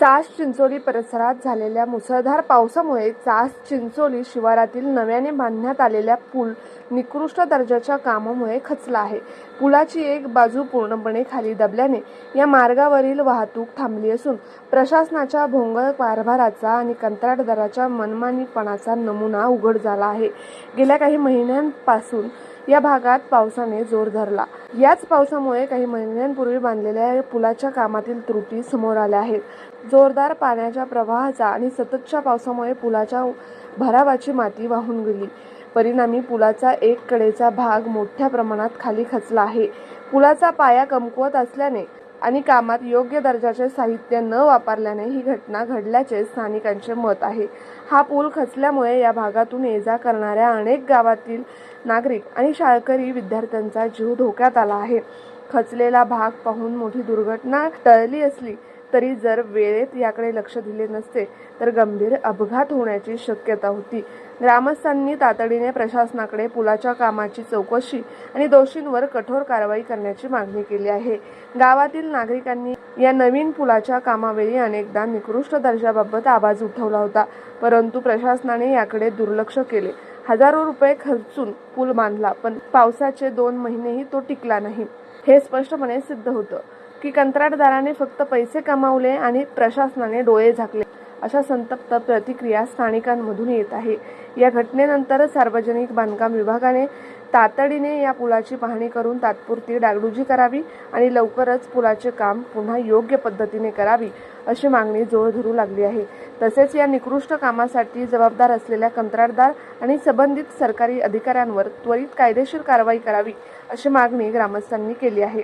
चास चिंचोली परिसरात झालेल्या मुसळधार पावसामुळे चास चिंचोली शिवारातील नव्याने बांधण्यात आलेल्या पूल निकृष्ट दर्जाच्या कामामुळे खचला आहे. पुलाची एक बाजू पूर्णपणे खाली दबल्याने या मार्गावरील वाहतूक थांबली असून प्रशासनाच्या भोंगळ कारभाराचा आणि कंत्राटदाराच्या मनमानीपणाचा नमुना उघड झाला आहे. गेल्या काही महिन्यांपासून या भागात पावसाने जोर धरला. याच पावसामुळे काही महिन्यांपूर्वी बांधलेल्या पुलाच्या कामातील त्रुटी समोर आल्या आहेत. जोरदार पाण्याच्या प्रवाहाचा आणि सततच्या पावसामुळे पुलाच्या भरावाची माती वाहून गेली. परिणामी पुलाचा एक कडेचा भाग मोठ्या प्रमाणात खाली खचला आहे. पुलाचा पाया कमकुवत असल्याने आणि कामात योग्य दर्जाचे साहित्य न वापरल्याने ही घटना घडल्याचे स्थानिकांचे मत आहे. हा पूल खचल्यामुळे या भागातून ये जा करणाऱ्या अनेक गावातील नागरिक आणि शाळकरी विद्यार्थ्यांचा जीव धोक्यात आला आहे. खचलेला भाग पाहून मोठी दुर्घटना टळली असली तरी जर वेळेत याकडे लक्ष दिले नसते तर गंभीर अपघात होण्याची शक्यता होती. ग्रामस्थांनी तातडीने प्रशासनाकडे पुलाच्या कामाची चौकशी आणि दोषींवर कठोर कारवाई करण्याची मागणी केली आहे. गावातील नागरिकांनी या नवीन पुलाच्या कामावेळी अनेकदा निकृष्ट दर्जाबाबत आवाज उठवला होता परंतु प्रशासनाने याकडे दुर्लक्ष केले. हजारो रुपये खर्चून पूल बांधला पण पावसाचे दोन महिनेही तो टिकला नाही. हे स्पष्टपणे सिद्ध होतं. की कंत्राटदाराने फक्त पैसे कमावले आणि प्रशासनाने डोळे झाकले. अशा संतप्त प्रतिक्रिया स्थानिकांमधून येत आहे. या घटनेनंतर सार्वजनिक बांधकाम विभागाने तातडीने या पुलाची पाहणी करून तात्पुरती डागडुजी करावी आणि लवकरच पुलाचे काम पुन्हा योग्य पद्धतीने करावी अशी मागणी जोर धरू लागली आहे. तसेच या निकृष्ट कामासाठी जबाबदार असलेल्या कंत्राटदार आणि संबंधित सरकारी अधिकाऱ्यांवर त्वरित कायदेशीर कारवाई करावी अशी मागणी ग्रामस्थांनी केली आहे.